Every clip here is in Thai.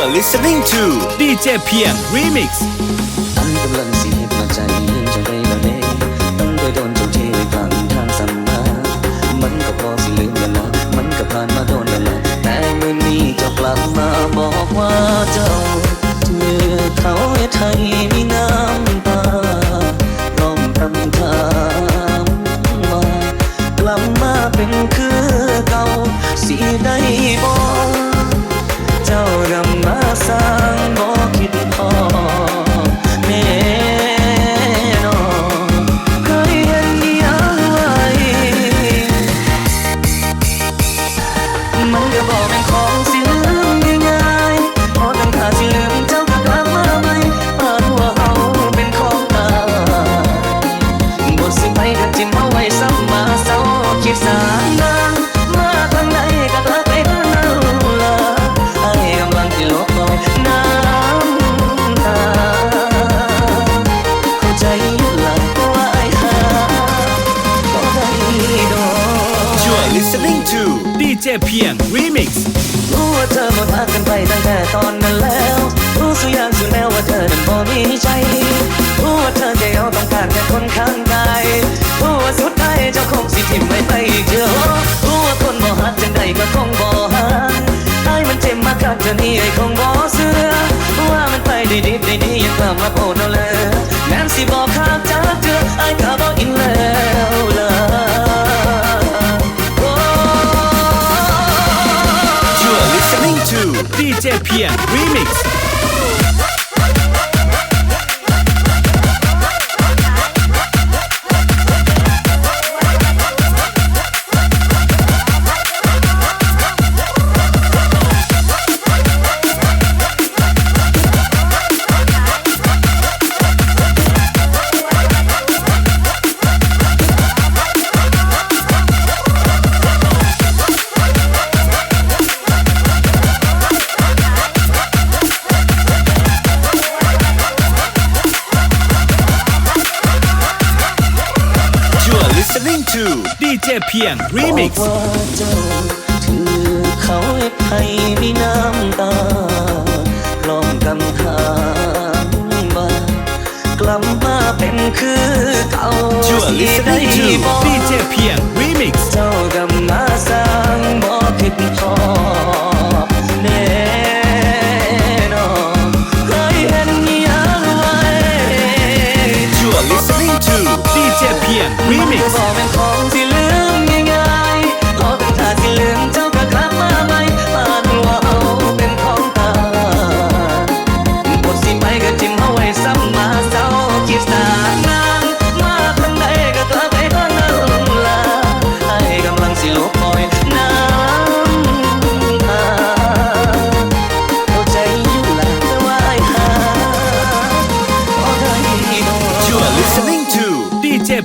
are listening to DJ เพียง Remix อันกำลังเสีประใจยังจะได้ละเนตั้งแต่โดนเจ้าที่กลางทางสัมมามันก็พอสิลืมแล้วนะมันก็ผ่านมาโดนแล้วนะแต่เมื่อนี้เจ้ากลับมาบอกว่าเจ้าเจอเขาให้ไทยมีน้ำตาพร้อมคำถามว่ากลับมาเป็นคือเก่าสิได้บอก listening to DJ เพียง Remix รู้ว่าเธอหมดรักกันไปตั้งแต่ตอนนั้นแล้ว รู้สึกอย่างสุดแล้วว่าเธอนั้นบ่มีใจรู้ว่าเธอแค่เอาต้องการแค่คนข้างกายรู้ว่าสุดท้ายเจ้าคงสิทิ้งไม่ไปอีกเดียวรู้ว่าคนบ่ฮักจังใดก็คงบ่ฮักไอ้มันเจ็บมากคักเธอนี่ไอ้คงบ่เสือว่ามันไปได้ดีได้ดียังกลับมาโพดเอาเลยแม้นสิบอกข้ามจากเธอไอ้ก็บ่อินแล้ว DJ เพียง Remix Volume 2 DJ เพียง Remix ว่าเจ้าถือเขาให้มีน้ำตากล่อมกำทางมากลับมาเป็นคือเก่า You are สิได้ listening to บอก DJ เพียง Remix เจ้ากำมาสร้างบ่ผิดพอ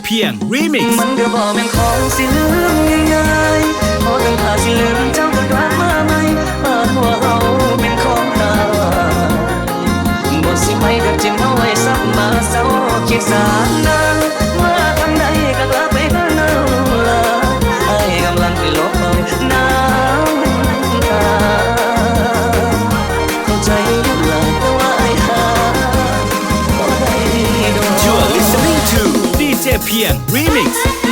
เพียง Remix มันก็บอกแม่งของสิลืมง่ายๆพอตั้งท่าสิลืม Remix.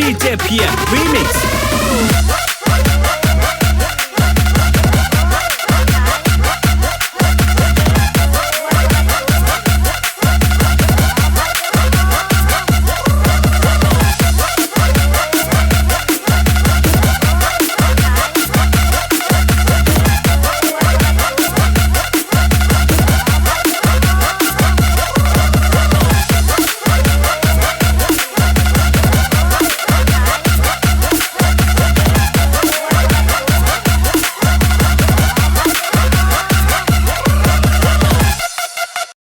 DJ PM Remix.